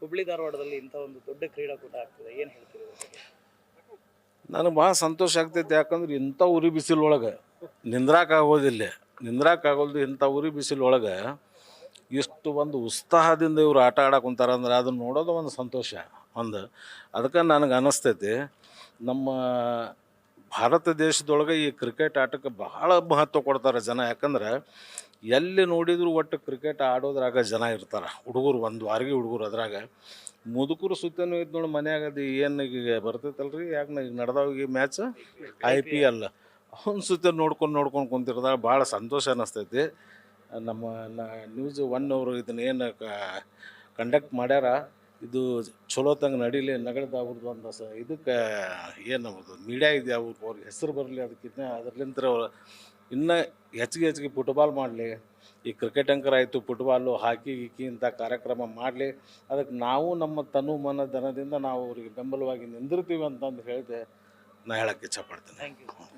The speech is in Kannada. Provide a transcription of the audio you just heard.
ಹುಬ್ಳಿ ಧಾರವಾಡದಲ್ಲಿ ಇಂಥ ಒಂದು ದೊಡ್ಡ ಕ್ರೀಡಾಕೂಟ ಆಗ್ತದೆ. ಏನು ಹೇಳ್ತೀರಿ? ನನಗೆ ಭಾಳ ಸಂತೋಷ ಆಗ್ತೈತೆ. ಯಾಕಂದ್ರೆ ಇಂಥ ಉರಿ ಬಿಸಿಲೊಳಗೆ ನಿಂದ್ರಾಕ ಆಗೋದಿಲ್ಲ. ನಿಂದ್ರಾಕ ಆಗೋದು ಇಂಥ ಉರಿ ಬಿಸಿಲೊಳಗೆ ಇಷ್ಟು ಒಂದು ಉತ್ಸಾಹದಿಂದ ಇವ್ರು ಆಟ ಆಡಕ್ಕೆ ಅಂದ್ರೆ ಅದನ್ನ ನೋಡೋದು ಒಂದು ಸಂತೋಷ ಒಂದು. ಅದಕ್ಕೆ ನನಗೆ ಅನ್ನಿಸ್ತೈತಿ ನಮ್ಮ ಭಾರತ ದೇಶದೊಳಗೆ ಈ ಕ್ರಿಕೆಟ್ ಆಟಕ್ಕೆ ಬಹಳ ಮಹತ್ವ ಕೊಡ್ತಾರೆ ಜನ. ಯಾಕಂದ್ರೆ ಎಲ್ಲಿ ನೋಡಿದ್ರು ಒಟ್ಟು ಕ್ರಿಕೆಟ್ ಆಡೋದ್ರಾಗ ಜನ ಇರ್ತಾರೆ. ಹುಡುಗರು ಒಂದು ವಾರಿಗೆ ಹುಡುಗರು ಅದ್ರಾಗ. ಮುದುಕರು ಸುತ್ತನೂ ಇದ್ದು ನೋಡಿ ಮನ್ಯಾಗ ಅದು ಏನು ಈಗ ಬರ್ತೈತಲ್ರಿ? ಯಾಕೆ ಈಗ ನಡೆದಾವ ಈ ಮ್ಯಾಚ್? ಐ ಪಿ ಎಲ್ ಅವ್ನ ಸುತ್ತ ನೋಡ್ಕೊಂಡು ನೋಡ್ಕೊಂಡು ಕುಂತಿರ್ದಾಗ ಭಾಳ ಸಂತೋಷ ಅನ್ನಿಸ್ತೈತಿ ನಮ್ಮ ನ್ಯೂಸ್ ಒನ್ ಅವರು ಇದನ್ನ ಏನು ಕಂಡಕ್ಟ್ ಮಾಡ್ಯಾರ? ಇದು ಚಲೋ ತಂಗ ನಡೀಲಿ ನಗರದ ಅಂತ ಸ, ಇದಕ್ಕೆ ಏನು ಮೀಡಿಯಾ ಇದೆ ಅವ್ರಿಗೆ ಅವ್ರಿಗೆ ಹೆಸರು ಬರಲಿ ಅದಕ್ಕಿಂತ ಅದ್ರಲಿಂತ್ರ ಅವ್ರು ಇನ್ನೂ ಹೆಚ್ಚಿಗೆ ಹೆಚ್ಚಿಗೆ ಫುಟ್ಬಾಲ್ ಮಾಡಲಿ. ಈ ಕ್ರಿಕೆಟ್ ಅಂಕರ್ ಆಯಿತು ಫುಟ್ಬಾಲು ಹಾಕಿ ಗೀಕಿ ಇಂಥ ಕಾರ್ಯಕ್ರಮ ಮಾಡಲಿ. ಅದಕ್ಕೆ ನಾವು ನಮ್ಮ ತನು, ಮನ, ಧನದಿಂದ ನಾವು ಅವರಿಗೆ ಬೆಂಬಲವಾಗಿ ನಿಂದಿರ್ತೀವಿ ಅಂತಂದು ಹೇಳಿದೆ ನಾ ಹೇಳೋಕ್ಕೆ ಇಚ್ಛಪಡ್ತೇನೆ ಥ್ಯಾಂಕ್ ಯು